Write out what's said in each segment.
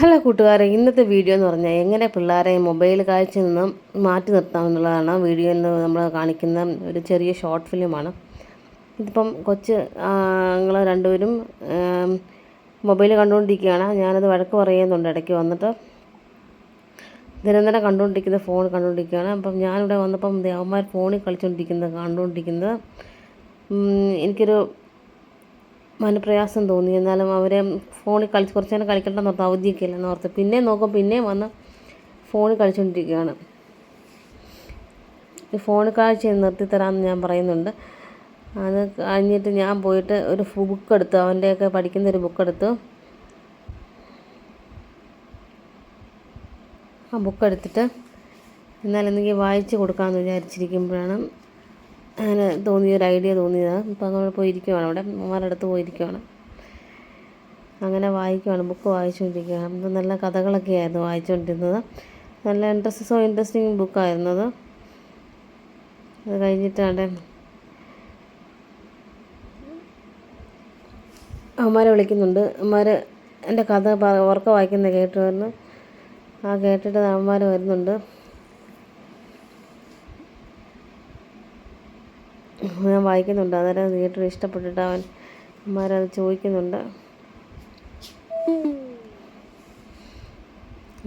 Hello കൂട്ടുകാരെ ഇന്നത്തെ video എന്ന് പറഞ്ഞാൽ എങ്ങനെ പിള്ളേരെ മൊബൈൽ കാഴ്ച നിന്ന് മാറ്റി നിർത്താം എന്നുള്ളതാണ് വീഡിയോയിൽ നമ്മൾ കാണിക്കുന്ന ഒരു ചെറിയ ഷോർട്ട് ഫിലിമാണ് ഇതിപ്പം കൊച്ച് ഞങ്ങൾ രണ്ടുപേരും മൊബൈൽ കണ്ടുകൊണ്ടിരിക്കുകയാണ്. ഞാനത് വഴക്ക് പറയുന്നുണ്ട് ഇടയ്ക്ക് വന്നിട്ട്. നിരന്തരം കണ്ടുകൊണ്ടിരിക്കുന്ന ഫോൺ കണ്ടുകൊണ്ടിരിക്കുകയാണ്. അപ്പം ഞാനിവിടെ വന്നപ്പം ദേവന്മാർ ഫോണിൽ കളിച്ചുകൊണ്ടിരിക്കുന്നത് കണ്ടുകൊണ്ടിരിക്കുന്നത്. എനിക്കൊരു മനപ്രയാസം തോന്നി. എന്നാലും അവരെ ഫോണിൽ കളിച്ച് കുറച്ച് നേരം കളിക്കണ്ടെന്ന് ഓർത്ത് അവധിയൊക്കെ ഇല്ലെന്ന് ഓർത്ത്. പിന്നെ നോക്കും പിന്നെയും വന്ന് ഫോണിൽ കളിച്ചുകൊണ്ടിരിക്കുകയാണ് ഫോൺ കാഴ്ച നിർത്തി തരാമെന്ന് ഞാൻ പറയുന്നുണ്ട്. അത് കഴിഞ്ഞിട്ട് ഞാൻ പോയിട്ട് ഒരു ബുക്ക് എടുത്തു അവന്റെയൊക്കെ പഠിക്കുന്ന ഒരു ബുക്ക് എടുത്തു ആ ബുക്ക് എടുത്തിട്ട് എന്നാലെന്തെങ്കിലും വായിച്ച് കൊടുക്കാമെന്ന് വിചാരിച്ചിരിക്കുമ്പോഴാണ് അങ്ങനെ തോന്നിയ ഒരു ഐഡിയ തോന്നിയതാണ് ഇപ്പം അങ്ങനെ പോയിരിക്കുവാണ്. അവിടെ അമ്മമാരുടെ അടുത്ത് പോയിരിക്കുവാണ്. അങ്ങനെ വായിക്കുവാണ്. ബുക്ക് വായിച്ചുകൊണ്ടിരിക്കുകയാണ് നല്ല കഥകളൊക്കെ ആയിരുന്നു വായിച്ചുകൊണ്ടിരുന്നത്. നല്ല ഇൻട്രസ്റ്റ് സോ ഇൻട്രസ്റ്റിംഗ് ബുക്കായിരുന്നത് അത് കഴിഞ്ഞിട്ടാണ് അമ്മമാരെ വിളിക്കുന്നുണ്ട്. അമ്മമാർ എന്റെ കഥ ഉറക്കം വായിക്കുന്ന കേട്ടുമായിരുന്നു ആ കേട്ടിട്ട് അമ്മമാർ വരുന്നുണ്ട്. ഞാൻ വായിക്കുന്നുണ്ട്. അന്നേരം തിയേറ്ററിൽ ഇഷ്ടപ്പെട്ടിട്ട് അവൻ അമ്മമാരത് ചോദിക്കുന്നുണ്ട്.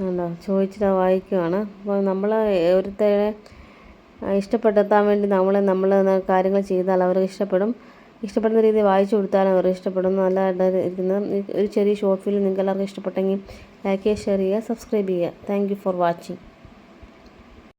ഉണ്ടോ ചോദിച്ചിട്ട് വായിക്കുവാണ്. അപ്പോൾ നമ്മൾ ഒരുത്തരെ ഇഷ്ടപ്പെടുത്താൻ വേണ്ടി നമ്മളെ നമ്മൾ കാര്യങ്ങൾ ചെയ്താൽ അവർക്ക് ഇഷ്ടപ്പെടും. ഇഷ്ടപ്പെടുന്ന രീതിയിൽ വായിച്ചു കൊടുത്താൽ അവർ ഇഷ്ടപ്പെടും. നല്ല ഇരിക്കുന്ന ഒരു ചെറിയ ഷോർട്ട് ഫിലിം നിങ്ങൾക്ക് എല്ലാവർക്കും ഇഷ്ടപ്പെട്ടെങ്കിൽ ലൈക്ക് ചെയ്യുക ഷെയർ ചെയ്യുക സബ്സ്ക്രൈബ് ചെയ്യുക. Thank for watching.